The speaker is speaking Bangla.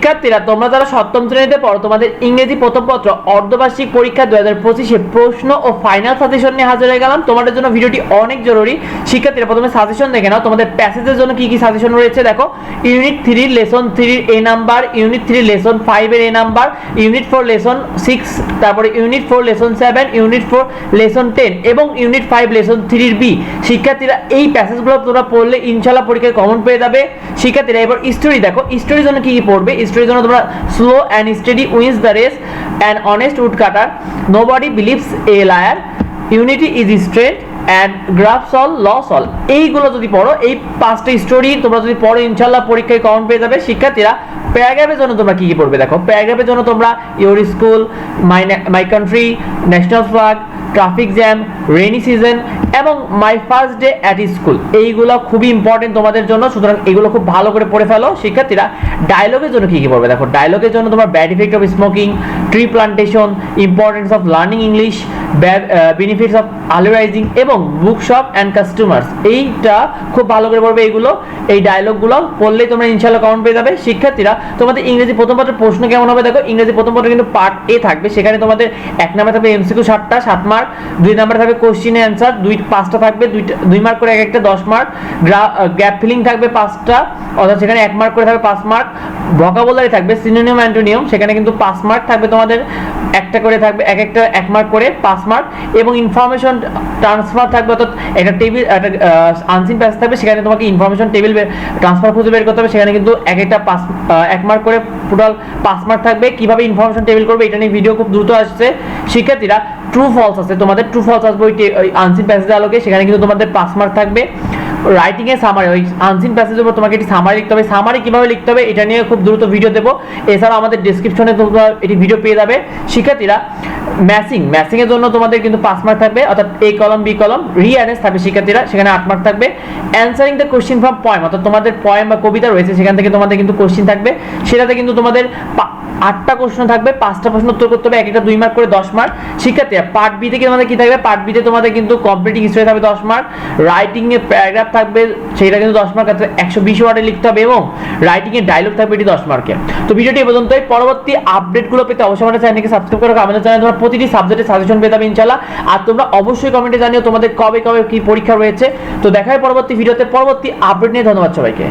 শিক্ষার্থীরা, তোমরা যারা সপ্তম শ্রেণীতে পড়ো, তোমাদের ইংরেজি প্রথম পত্র, অর্ধবার্ষিক পরীক্ষা দু হাজার পঁচিশে প্রশ্ন ও ফাইনাল সাজেশন নিয়ে হাজির হয়ে গেলাম। তোমাদের জন্য ভিডিওটি অনেক জরুরি। শিক্ষার্থীরা, প্রথমে সাজেশন দেখে নাও। তোমাদের প্যাসেজের জন্য কি কি সাজেশন রয়েছে, দেখো। ইউনিট থ্রি লেসন থ্রির A number unit three lesson ফাইভের A number unit four lesson six তারপরে unit four lesson seven unit four lesson ten এবং ইউনিট ফাইভ লেসন থ্রির বি শিক্ষার্থীরা, এই প্যাসেজগুলো তোমরা পড়লে ইনশাল্লাহ পরীক্ষায় কমন পেয়ে যাবে। শিক্ষার্থীরা, এবার স্টোরি দেখো। স্টোরির জন্য কি কি পড়বে? স্টোরির জন্য তোমরা slow and steady wins the race and honest wood cutter nobody believes a liar unity is strength and grasp all lose all এইগুলো যদি পড়ো, এই পাঁচটা স্টোরি তোমরা যদি পড়ো ইনশাল্লাহ পরীক্ষায় কমন পেয়ে যাবে। শিক্ষার্থীরা প্যারাগ্রাফের জন্য তোমরা কি কি পড়বে দেখো? প্যারাগ্রাফের জন্য তোমরা your school my my country national flag traffic jam rainy season এবং my first day at school এইগুলো খুবই ইম্পর্টেন্ট তোমাদের জন্য, সুতরাং এগুলো খুব ভালো করে পড়ে ফেলো। শিক্ষার্থীরা ডায়লগের জন্য কি কি পড়বে? দেখো ডায়লগের জন্য তোমার bad effect of smoking tree plantation importance of learning English benefits of early rising এবং বুক শপ অ্যান্ড কাস্টমার্স এইটা খুব ভালো করে পড়বে এইগুলো। এই ডায়লগগুলো পড়লেই তোমরা ইনশাল্লাহ কমন পেয়ে যাবে। শিক্ষার্থীরা, তোমাদের ইংরেজি প্রথম পত্রের প্রশ্ন কেমন হবে? দেখো, ইংরেজি প্রথম পত্র কিন্তু পার্ট এ থাকবে। সেখানে তোমাদের এক নাম্বার থাকবে এমসিকিউ সাতটা, সাত মার্ক দুই নাম্বার থাকবে কোশ্চিন অ্যান্সার দুই, পাঁচটা থাকবে দুইটা দুই মার্ক করে এক একটা দশ মার্ক গ্যাপ ফিলিং থাকবে পাঁচটা, অর্থাৎ সেখানে এক মার্ক করে থাকবে পাঁচ মার্ক ভোকাবুলারি থাকবে সিনোনিয়াম অ্যান্টোনিয়াম সেখানে কিন্তু পাঁচ মার্ক থাকবে তোমাদের একটা করে থাকবে, এক একটা এক মার্ক করে, পাঁচ মার্ক এবং ইনফরমেশন ট্রান্সফার থাকবে, অর্থাৎ একটা টেবিল একটা আনসিন প্যাসেজ থাকবে, সেখানে তোমাকে ইনফরমেশন টেবিল ট্রান্সফার খুঁজে বের করতে হবে, সেখানে কিন্তু এক একটা পাঁচ এক মার্ক করে টোটাল পাঁচ মার্ক থাকবে। কীভাবে ইনফরমেশন টেবিল করবে, এটা নিয়ে ভিডিও খুব দ্রুত আসছে। শিক্ষার্থীরা ট্রু ফলস আছে, তোমাদের ট্রু ফলস আসবে ওই আনসিন প্যাসেজের আলোকে, সেখানে কিন্তু তোমাদের পাঁচ মার্ক থাকবে। রাইটিং এর সামারি ওই আনসিন প্যাসেজের উপর তোমাকে এটি সামারি লিখতে হবে। সামারি কীভাবে লিখতে হবে, এটা নিয়ে খুব দ্রুত ভিডিও দেবো। এছাড়াও আমাদের ডেসক্রিপশনে তোমরা এটি ভিডিও পেয়ে যাবে। শিক্ষার্থীরা ম্যাসিং ম্যাসিং এর জন্য তোমাদের কিন্তু পাঁচ মার্ক থাকবে, অর্থাৎ এ কলম বি কলম রিঅ্যারেঞ্জ থাকবে শিক্ষার্থীরা, সেখানে আট মার্ক থাকবে। Answering the question from poem অর্থাৎ তোমাদের পয়েম বা কবিতা রয়েছে, সেখান থেকে তোমাদের কিন্তু কোশ্চিন থাকবে। সেটাতে কিন্তু তোমাদের আটটা প্রশ্ন থাকবে, পাঁচটা প্রশ্ন উত্তর করতে হবে এক একটা দুই মার্ক করে দশ মার্ক শিক্ষার্থীরা পার্ট বি থেকে তোমাদের কি থাকবে? পার্ট বিতে তোমাদের কিন্তু কমপ্লিটিং হিস্ট্রি থাকবে দশ মার্ক রাইটিং এ প্যারাগ্রাফ থাকবে সেটা কিন্তু দশ মার্ক একশো বিশ ওয়ার্ডে লিখতে হবে এবং রাইটিং এর ডায়লগ থাকবে এটি দশ মার্কে তো ভিডিওটি এ পর্যন্তই, পরবর্তী আপডেটগুলো পেতে অবশ্যই আমাদের চ্যানেলকে সাবস্ক্রাইব করো আমাদের চ্যানেলে তোমরা প্রতিটি সাবজেক্টে সাজেশন পেয়ে যাবে ইনশাল্লাহ আর তোমরা অবশ্যই কমেন্টে জানিও তোমাদের কবে কবে কি পরীক্ষা রয়েছে। তো দেখা হয় পরবর্তী ভিডিওতে পরবর্তী আপডেট নিয়ে ধন্যবাদ সবাইকে।